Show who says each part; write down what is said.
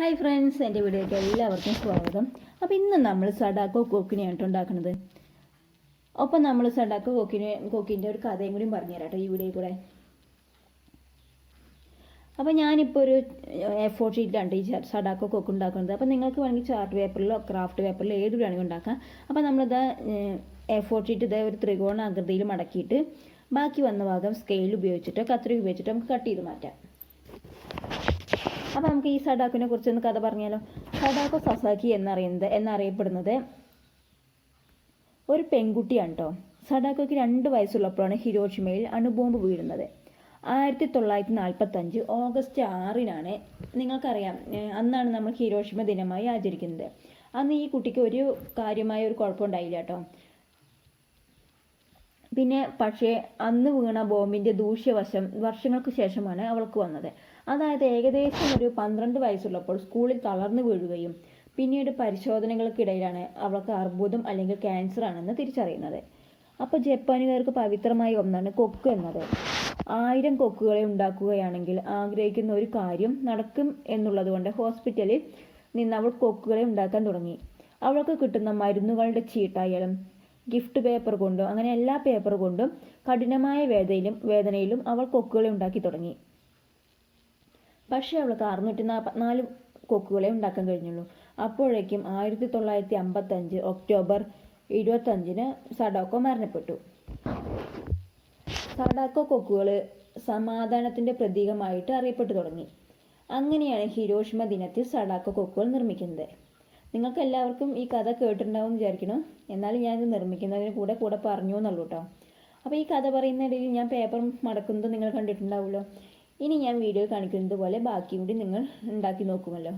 Speaker 1: Hi friends എന്റെ വീഡിയോയ്ക്ക് എല്ലാവർക്കും സ്വാഗതം. അപ്പോൾ ഇന്ന് നമ്മൾ സഡാക്കോ കൊക്കിനെയാണ് ഉണ്ടാക്കുന്നത്? ഒപ്പം നമ്മൾ സഡാക്കോ കൊക്കിനെ കൊക്കിന്റെ ഒരു കഥയും കൂടി പറഞ്ഞുതരാം കേട്ടോ ഈ വീഡിയോ കൂടെ. അപ്പോൾ ഞാനിപ്പോൾ ഒരു എ ഷീറ്റിലാണ് ഈ സഡാക്കോ കൊക്ക് ഉണ്ടാക്കുന്നത്. അപ്പോൾ നിങ്ങൾക്ക് വേണമെങ്കിൽ ചാർട്ട് പേപ്പറിലോ ക്രാഫ്റ്റ് പേപ്പറിലോ ഏത് വേണമെങ്കിൽ ഉണ്ടാക്കാം. അപ്പോൾ നമ്മളിത് എ ഷീറ്റ് ഇതേ ഒരു ത്രികോണ ആകൃതിയിൽ മടക്കിയിട്ട് ബാക്കി വന്ന ഭാഗം സ്കെയിൽ ഉപയോഗിച്ചിട്ടോ കത്രിക ഉപയോഗിച്ചിട്ടോ നമുക്ക് കട്ട് ചെയ്ത് മാറ്റാം. അപ്പോൾ നമുക്ക് ഈ സഡാക്കിനെ കുറിച്ചൊന്ന് കഥ പറഞ്ഞാലോ? സഡാക്കോ സസാക്കി എന്നറിയുന്നത് എന്നറിയപ്പെടുന്നത് ഒരു പെൺകുട്ടിയാണ് കേട്ടോ സഡാക്കോയ്ക്ക് രണ്ട് വയസ്സുള്ളപ്പോഴാണ് ഹിരോഷിമയിൽ അണുബോംബ് വീഴുന്നത്. ആയിരത്തി തൊള്ളായിരത്തി നാൽപ്പത്തഞ്ച് ഓഗസ്റ്റ് ആറിനാണ് നിങ്ങൾക്കറിയാം അന്നാണ് നമ്മൾ ഹിരോഷിമ ദിനമായി ആചരിക്കുന്നത്. അന്ന് ഈ കുട്ടിക്ക് ഒരു കാര്യമായ ഒരു കുഴപ്പമുണ്ടായില്ല കേട്ടോ പിന്നെ പക്ഷേ അന്ന് വീണ ബോംബിന്റെ ദൂഷ്യവശം വർഷങ്ങൾക്ക് ശേഷമാണ് അവൾക്ക് വന്നത്. അതായത് ഏകദേശം ഒരു പന്ത്രണ്ട് വയസ്സുള്ളപ്പോൾ സ്കൂളിൽ തളർന്നു വീഴുകയും പിന്നീട് പരിശോധനകൾക്കിടയിലാണ് അവൾക്ക് അർബുദം അല്ലെങ്കിൽ ക്യാൻസർ ആണെന്ന് തിരിച്ചറിയുന്നത്. അപ്പോൾ ജപ്പാനുകാർക്ക് പവിത്രമായ ഒന്നാണ് കൊക്ക് എന്നത്. ആയിരം കൊക്കുകളെ ഉണ്ടാക്കുകയാണെങ്കിൽ ആഗ്രഹിക്കുന്ന ഒരു കാര്യം നടക്കും എന്നുള്ളതുകൊണ്ട് ഹോസ്പിറ്റലിൽ നിന്ന് അവൾ കൊക്കുകളെ ഉണ്ടാക്കാൻ തുടങ്ങി. അവൾക്ക് കിട്ടുന്ന മരുന്നുകളുടെ ചീട്ടായാലും ഗിഫ്റ്റ് പേപ്പർ കൊണ്ടും അങ്ങനെ എല്ലാ പേപ്പർ കൊണ്ടും കഠിനമായ വേദനയിലും വേദനയിലും അവൾ കൊക്കുകളെ ഉണ്ടാക്കി തുടങ്ങി. പക്ഷേ അവൾക്ക് അറുന്നൂറ്റി നാൽപ്പത്തിനാല് കൊക്കുകളെ ഉണ്ടാക്കാൻ കഴിഞ്ഞുള്ളൂ. അപ്പോഴേക്കും ആയിരത്തി തൊള്ളായിരത്തി അമ്പത്തഞ്ച് ഒക്ടോബർ ഇരുപത്തഞ്ചിന് സഡോക്കോ മരണപ്പെട്ടു. സഡാക്കോ കൊക്കുകൾ സമാധാനത്തിന്റെ പ്രതീകമായിട്ട് അറിയപ്പെട്ടു തുടങ്ങി. അങ്ങനെയാണ് ഹിരോഷിമ ദിനത്തിൽ സഡാക്കോ കൊക്കുകൾ നിർമ്മിക്കുന്നത്. നിങ്ങൾക്ക് എല്ലാവർക്കും ഈ കഥ കേട്ടിട്ടുണ്ടാവും വിചാരിക്കണം എന്നാലും ഞാനിത് നിർമ്മിക്കുന്നതിന് കൂടെ കൂടെ പറഞ്ഞു എന്നുള്ളൂ കേട്ടോ. അപ്പോൾ ഈ കഥ പറയുന്നതിടയിൽ ഞാൻ പേപ്പർ മടക്കുന്നത് നിങ്ങൾ കണ്ടിട്ടുണ്ടാവുമല്ലോ. ഇനി ഞാൻ വീഡിയോ കാണിക്കുന്നത് പോലെ ബാക്കിയും കൂടി നിങ്ങൾ ഉണ്ടാക്കി നോക്കുമല്ലോ.